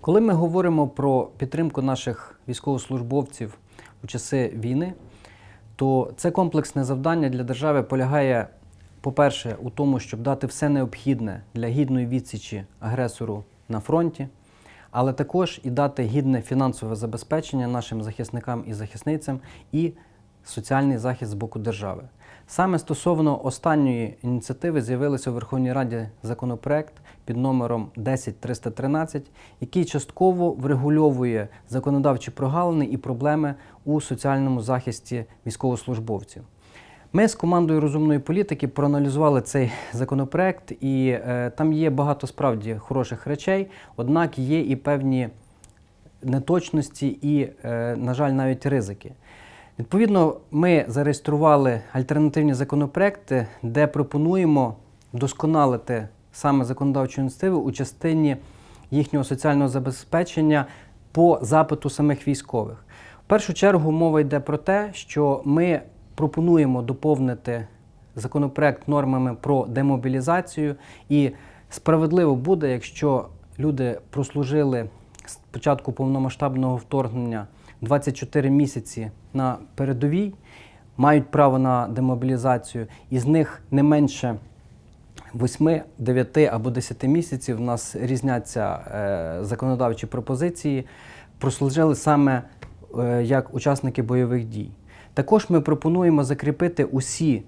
Коли ми говоримо про підтримку наших військовослужбовців у часи війни, то це комплексне завдання для держави полягає, по-перше, у тому, щоб дати все необхідне для гідної відсічі агресору на фронті, але також і дати гідне фінансове забезпечення нашим захисникам і захисницям і соціальний захист з боку держави. Саме стосовно останньої ініціативи з'явився у Верховній Раді законопроект під номером 10313, який частково врегульовує законодавчі прогалини і проблеми у соціальному захисті військовослужбовців. Ми з командою розумної політики проаналізували цей законопроект, і е, там є багато справді хороших речей, однак є і певні неточності і, е, на жаль, навіть ризики. Відповідно, ми зареєстрували альтернативні законопроекти, де пропонуємо вдосконалити саме законодавчу ініціативу у частині їхнього соціального забезпечення по запиту самих військових. В першу чергу мова йде про те, що ми пропонуємо доповнити законопроект нормами про демобілізацію, і справедливо буде, якщо люди прослужили з початку повномасштабного вторгнення 24 місяці на передовій, мають право на демобілізацію, із них не менше 8, 9 або 10 місяців в нас різняться е, законодавчі пропозиції, прослужили саме е, як учасники бойових дій. Також ми пропонуємо закріпити усі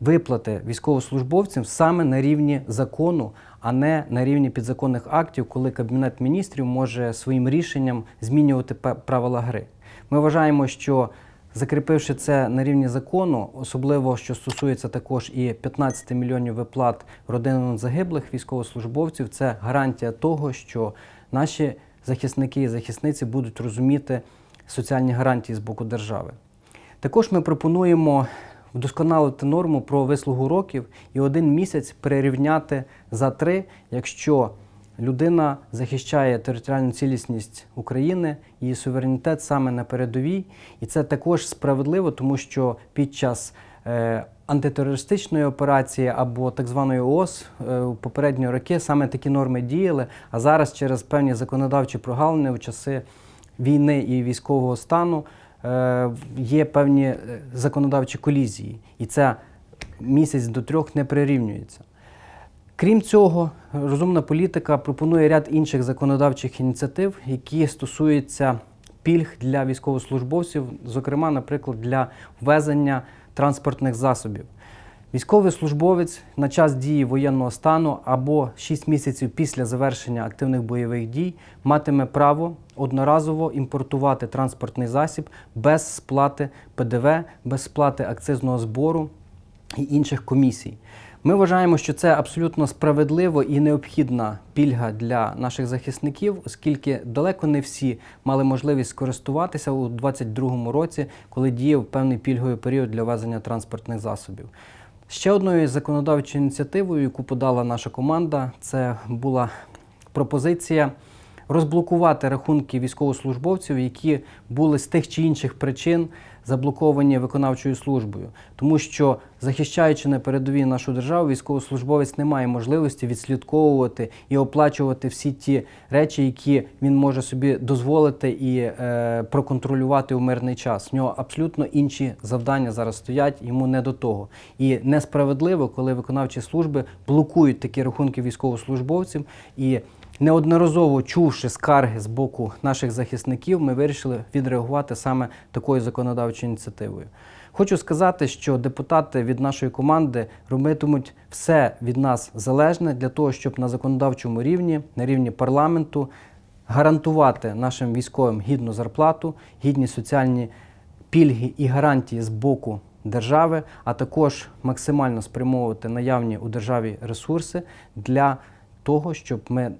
виплати військовослужбовцям саме на рівні закону, а не на рівні підзаконних актів, коли Кабінет міністрів може своїм рішенням змінювати правила гри. Ми вважаємо, що закріпивши це на рівні закону, особливо що стосується також і 15 мільйонів виплат родинам загиблих військовослужбовців, це гарантія того, що наші захисники і захисниці будуть розуміти соціальні гарантії з боку держави. Також ми пропонуємо вдосконалити норму про вислугу років і один місяць перерівняти за три, якщо людина захищає територіальну цілісність України, її суверенітет саме на передовій. І це також справедливо, тому що під час е, антитерористичної операції або так званої ООС е, у попередні роки саме такі норми діяли, а зараз через певні законодавчі прогалини у часи війни і військового стану є певні е, законодавчі колізії, і це місяць до трьох не прирівнюється. Крім цього, розумна політика пропонує ряд інших законодавчих ініціатив, які стосуються пільг для військовослужбовців, зокрема, наприклад, для ввезення транспортних засобів. Військовий службовець на час дії воєнного стану або 6 місяців після завершення активних бойових дій матиме право одноразово імпортувати транспортний засіб без сплати ПДВ, без сплати акцизного збору і інших комісій. Ми вважаємо, що це абсолютно справедливо і необхідна пільга для наших захисників, оскільки далеко не всі мали можливість скористуватися у 2022 році, коли діяв певний пільговий період для везення транспортних засобів. Ще одною законодавчою ініціативою, яку подала наша команда, це була пропозиція розблокувати рахунки військовослужбовців, які були з тих чи інших причин заблоковані виконавчою службою, тому що захищаючи на передовій нашу державу, військовослужбовець не має можливості відслідковувати і оплачувати всі ті речі, які він може собі дозволити і е, проконтролювати у мирний час. В нього абсолютно інші завдання зараз стоять, йому не до того. І несправедливо, коли виконавчі служби блокують такі рахунки військовослужбовців і Неодноразово чувши скарги з боку наших захисників, ми вирішили відреагувати саме такою законодавчою ініціативою. Хочу сказати, що депутати від нашої команди робитимуть все від нас залежне для того, щоб на законодавчому рівні, на рівні парламенту, гарантувати нашим військовим гідну зарплату, гідні соціальні пільги і гарантії з боку держави, а також максимально спрямовувати наявні у державі ресурси для того, щоб ми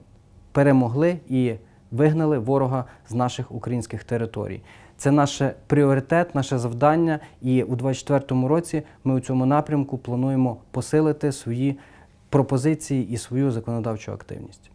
перемогли і вигнали ворога з наших українських територій. Це наш пріоритет, наше завдання, і у 2024 році ми у цьому напрямку плануємо посилити свої пропозиції і свою законодавчу активність.